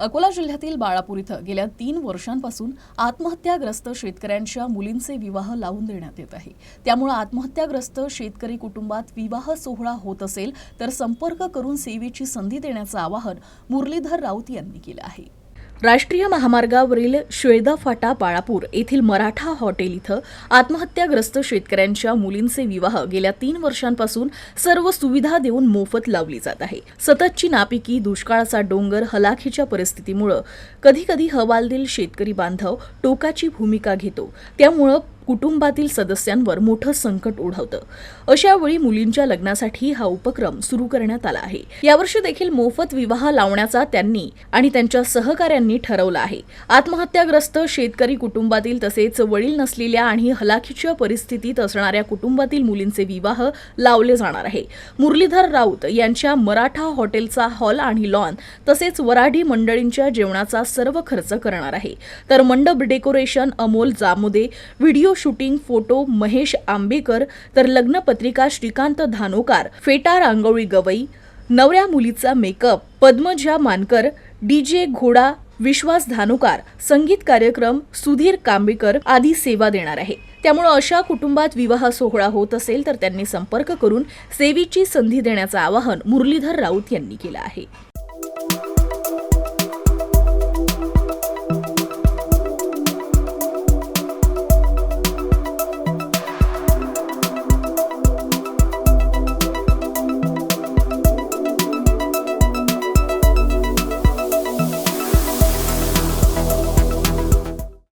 अकोला जिल्ह्यातील बाळापूर इथं गेल्या तीन वर्षांपासून आत्महत्याग्रस्त शेतकऱ्यांच्या मुलींचे विवाह लावून देण्यात येत आहे. त्यामुळे आत्महत्याग्रस्त शेतकरी कुटुंबात विवाह सोहळा होत असेल तर संपर्क करून सेवेची संधी देण्याचं आवाहन मुरलीधर राऊत यांनी केलं आहे. राष्ट्रीय महामार्गावरील शेळदा फाटा बाळापूर येथील मराठा हॉटेल इथं आत्महत्याग्रस्त शेतकऱ्यांच्या मुलींचे विवाह गेल्या तीन वर्षांपासून सर्व सुविधा देऊन मोफत लावली जात आहे. सततची नापिकी दुष्काळाचा डोंगर हलाखीच्या परिस्थितीमुळं कधीकधी हवालदिल शेतकरी बांधव टोकाची भूमिका घेतो. त्यामुळं कुटुंबातील सदस्यांवर मोठं संकट ओढवतं. अशा वेळी मुलींच्या लग्नासाठी हा उपक्रम सुरू करण्यात आला आहे. यावर्षी देखील मोफत विवाह लावण्याचा त्यांनी आणि त्यांच्या सहकाऱ्यांनी ठरवलं आहे. आत्महत्याग्रस्त शेतकरी कुटुंबातील तसेच वडील नसलेल्या आणि हलाखीच्या परिस्थितीत असणाऱ्या कुटुंबातील मुलींचे विवाह लावले जाणार आहे. मुरलीधर राऊत यांच्या मराठा हॉटेलचा हॉल आणि लॉन तसेच वराडी मंडळींच्या जेवणाचा सर्व खर्च करणार आहे. तर मंडप decoration Amol Jamode video video shooting photo Mahesh Ambekar तर लग्नपत्रिका श्रीकांत धानोकार फेटा रांगोळी गवई नवऱ्या मुलीचा मेकअप पद्मजा मानकर डीजे घोडा विश्वास धानुकार संगीत कार्यक्रम सुधीर कांबेकर आदी सेवा देणार आहे. त्यामुळे अशा कुटुंबात विवाह सोहळा होत असेल तर त्यांनी संपर्क करून सेवेची संधी देण्याचं आवाहन मुरलीधर राऊत यांनी केलं आहे.